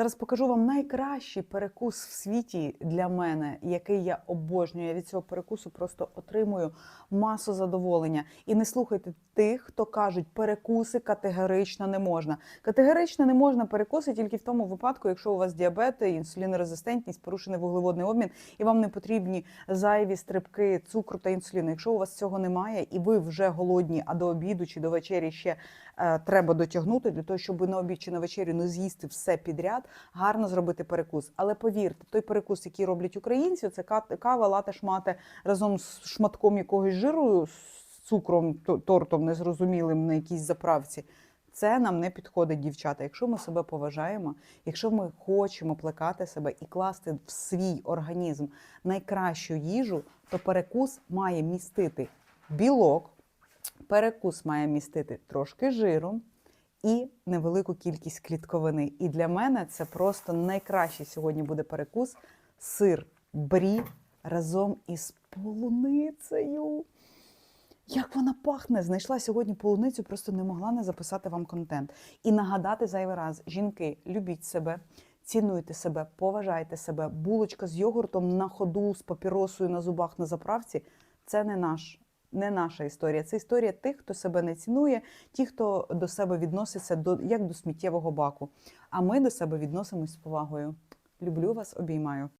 Зараз покажу вам найкращий перекус в світі для мене, який я обожнюю. Я від цього перекусу просто отримую масу задоволення. І не слухайте тих, хто кажуть, перекуси категорично не можна. Категорично не можна перекуси тільки в тому випадку, якщо у вас діабет, інсулінорезистентність, порушений вуглеводний обмін, і вам не потрібні зайві стрибки цукру та інсуліну. Якщо у вас цього немає, і ви вже голодні, а до обіду чи до вечері ще е, треба дотягнути для того, щоб на обід чи на вечерю не з'їсти все підряд, гарно зробити перекус. Але повірте, той перекус, який роблять українці, це кава, лате, шмате разом з шматком якогось жиру, з цукром, тортом незрозумілим на якійсь заправці. Це нам не підходить, дівчата. Якщо ми себе поважаємо, якщо ми хочемо плекати себе і класти в свій організм найкращу їжу, то перекус має містити білок, перекус має містити трошки жиру і невелику кількість клітковини. І для мене це просто найкращий сьогодні буде перекус сир брі разом із полуницею. Як вона пахне! Знайшла сьогодні полуницю, просто не могла не записати вам контент. І нагадати зайвий раз: жінки, любіть себе, цінуйте себе, поважайте себе. Булочка з йогуртом на ходу, з папіросою на зубах на заправці це не наш. Не наша історія, це історія тих, хто себе не цінує, ті, хто до себе відноситься до як до сміттєвого баку. А ми до себе відносимось з повагою. Люблю вас, обіймаю.